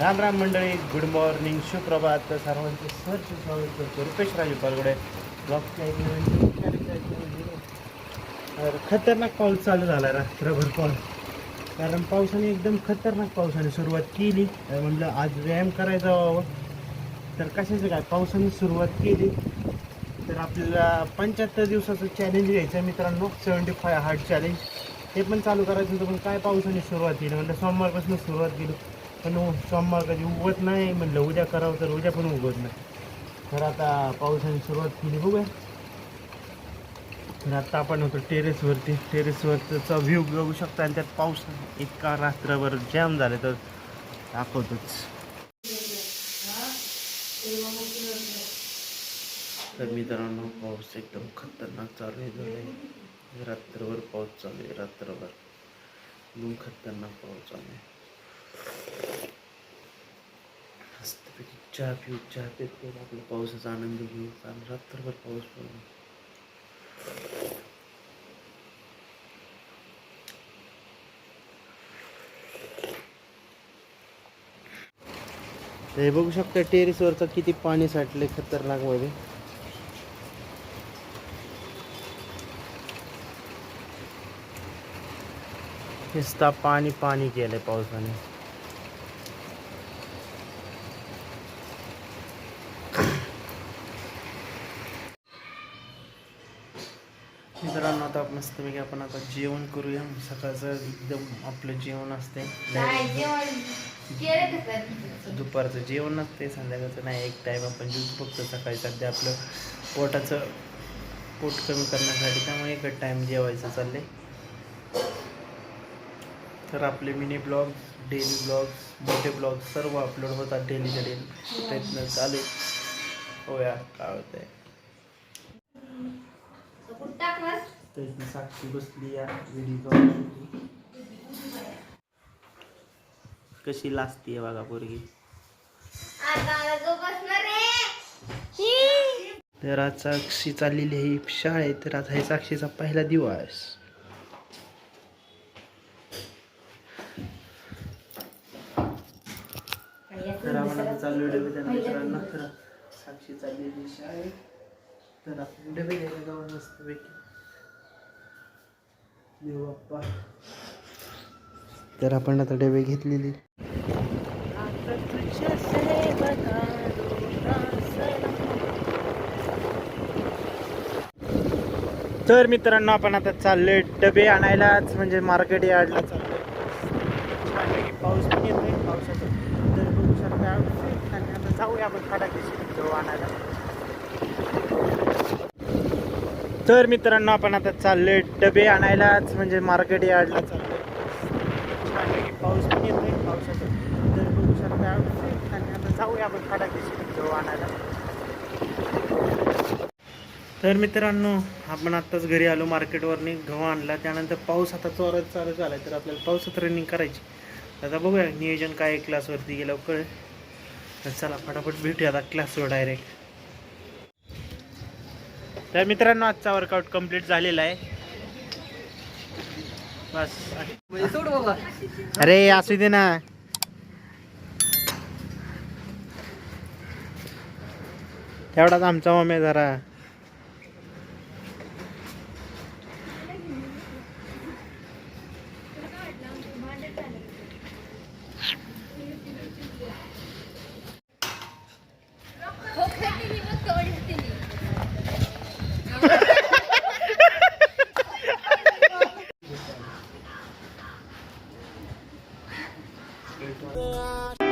राम राम मंडळी good morning सुप्रभात. तर सर्वांचे सर स्वागत करतो रुपेश राजू पालगडे. ब्लॉगच्या एक नवीन खतरनाक पाऊस चालू झाला रात्रभर पाऊस कारण पावसाने एकदम खतरनाक पावसाने सुरुवात केली. म्हणलं आज व्यायाम करायचा व्हावं. तर कशाचं काय पावसाने सुरुवात केली. तर आपल्याला पंच्याहत्तर दिवसाचं चॅलेंज घ्यायचं आहे मित्रांनो. सेवन्टी फाय हार्ड चॅलेंज ते पण चालू करायचं होतं पण काय पावसाने सुरुवात केली? म्हणलं सोमवारपासून सुरुवात केली. पण सोमवार कधी उगवत नाही. म्हणलं उद्या करावं तर उद्या पण उगवत नाही. तर आता पावसाने सुरुवात केली बघूया. तर आता आपण होतो टेरेसवरती टेरेसवरचा व्ह्यू बघू शकता. आणि त्यात पाऊस इतका रात्रभर जॅम झाले तर दाखवतोच. तर मित्रांनो पाऊस एकदम खतरनाक चालू आहे झाले रात्रभर पाऊस चालू आहे. रात्रभर. एकदम खतरनाक पाऊस चालू आहे. मस्तपैकी चहा पिऊ चहा पित पित आपला पावसाचा आनंद घेऊ आणि रात्रभर पाऊस पडू हे बघू शकता टेरेसवरचं किती पाणी साठले खतरनाकमध्ये. नुसता पाणी पाणी केलंय पावसाने. मित्रांनो आता मस्तपैकी आपण आता जेवण करूया. सकाळचं एकदम आपलं जेवण असते? दुपारचं जेवण नसते संध्याकाळचं नाही. एक टाईम आपण जेवू फक्त सकाळी. सध्या आपलं पोटाचं पोट कमी करण्यासाठी त्यामुळे एकच टाईम जेवायचं चाललंय. तर आपले मिनी ब्लॉग्स डेली ब्लॉग्स मोठे ब्लॉग्स सर्व अपलोड होतात डेलीच्या डेली प्रयत्न चालू. आहे. होया काय होतंय? तर तर साक्षी बसली या व्हिडिओ कशी लाजतीये बघा पोरगी. तर आज साक्षी चाललेली आहे शाळेत. तर आज आहे साक्षीचा पहिला दिवस. तर आपण आता चाललो डबे त्यांना मित्रांना तर साक्षी चाललेली शाळेत. तर आपण डबे द्यायला जाऊन मस्त पैकी तर आपण आता डबे घेतलेली. तर मित्रांनो आपण आता चाललोय डबे आणायलाच म्हणजे मार्केट यार्डला चाललोय. छानपैकी पाऊस पण येतोय पावसाचा. तर बघू शकता आता जाऊया आपण फटाके जाऊ आणायला. तर मित्रांनो आपण आता चाललोय डबे आणायलाच म्हणजे मार्केट यार्डला चाललोय. छानपैकी पाऊस पण येतोय तर बघू शकता आणि आता जाऊया आपण फटाके जाऊ आणायला. तर मित्रांनो आपण आत्ताच घरी आलो मार्केटवरनी गहू आणला. त्यानंतर पाऊस आता चोरत चालू झाला तर आपल्याला पावसात रनिंग करायची. आता बघूया नियोजन काय आहे क्लासवरती गेलं कळेल. तर चला फटाफट भेटूया आता क्लासवर डायरेक्ट तर मित्रांनो आजचा वर्कआउट कंप्लीट झालेला आहे. बस. अरे असू दे ना. तेवढाच आमचा मम्मी जरा. 对啊